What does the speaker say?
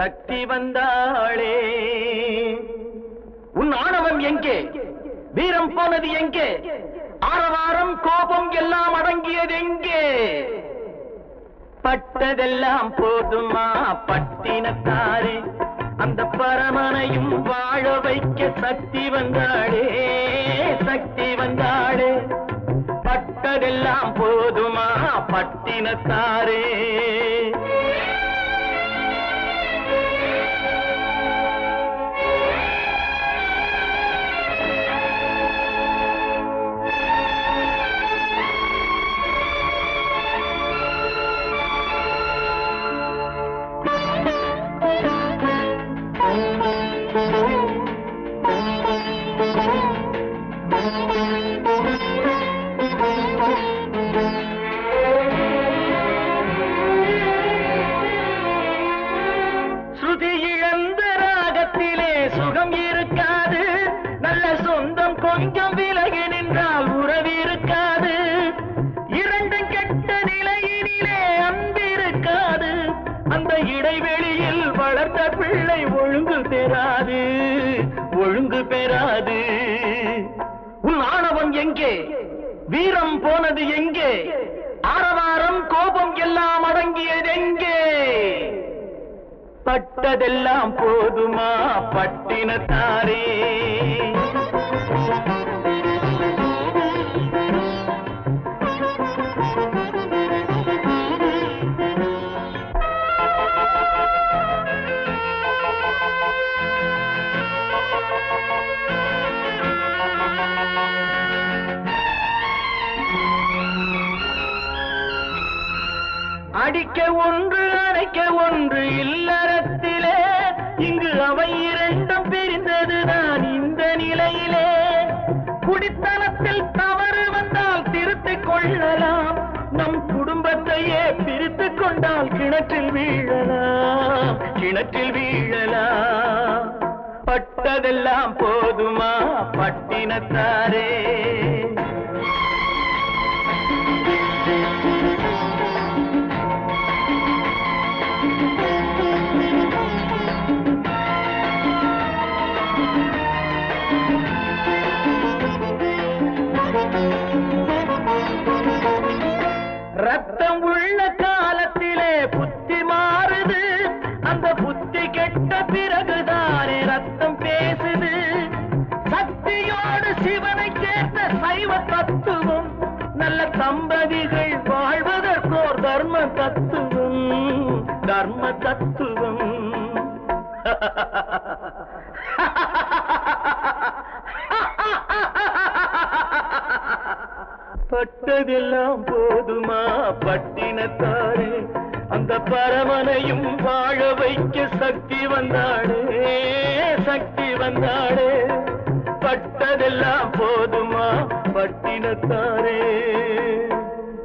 சக்தி வந்தாளே. உன் ஆணவம் எங்கே? வீரம் போனது எங்கே? ஆரவாரம் கோபம் எல்லாம் அடங்கியது எங்கே? பட்டதெல்லாம் போதுமா பட்டினத்தாரே? அந்த பரமனையும் வாழ வைக்க சக்தி வந்தாளே சக்தி வந்தாளே. பட்டதெல்லாம் போதுமா பட்டினத்தாரே? ஸ்ருதி இழந்த ராகத்திலே சுகம் இருக்காது. நல்ல சொந்தம் கொஞ்சம் விலகி நின்றால் உறவு இருக்காது. இரண்டும் கெட்ட நிலையினிலே அன்பு அந்த இடைவெளியில் வளர்ந்த பிள்ளை ஒழுங்கு பெறாது. ஒழுங்கு பெறாது. எங்கே? வீரம் போனது எங்கே? ஆரவாரம் கோபம் எல்லாம் அடங்கியது எங்கே? பட்டதெல்லாம் போதுமா பட்டினத்தாரே அடிக்க ஒன்று அணைக்க ஒன்று இல்லறத்திலே. இங்கு அவை இரண்டும் பிரிந்ததுதான் இந்த நிலையிலே. குடித்தனத்தில் தவறு வந்தால் திருத்திக் கொள்ளலாம். நம் குடும்பத்தையே பிரித்துக் கொண்டால் கிணற்றில் வீழலாம். கிணற்றில் வீழலாம். பட்டதெல்லாம் போதுமா பட்டினத்தாரே? சின்ன காலத்திலே புத்தி மாறுது. அந்த புத்தி கெட்ட பிறகுதானே ரத்தம் பேசுது. சக்தியோடு சிவனை சேர்ந்த சைவ தத்துவம் நல்ல தம்பதிகள் வாழ்வதற்கோர் தர்ம தத்துவம். தர்ம தத்துவம். பட்டதெல்லாம் போதுமா பட்டி பட்டினத்தாரே அந்த பரமனையும் வாழ வைக்க சக்தி வந்தாடே சக்தி வந்தாடே. பட்டதெல்லாம் போதுமா?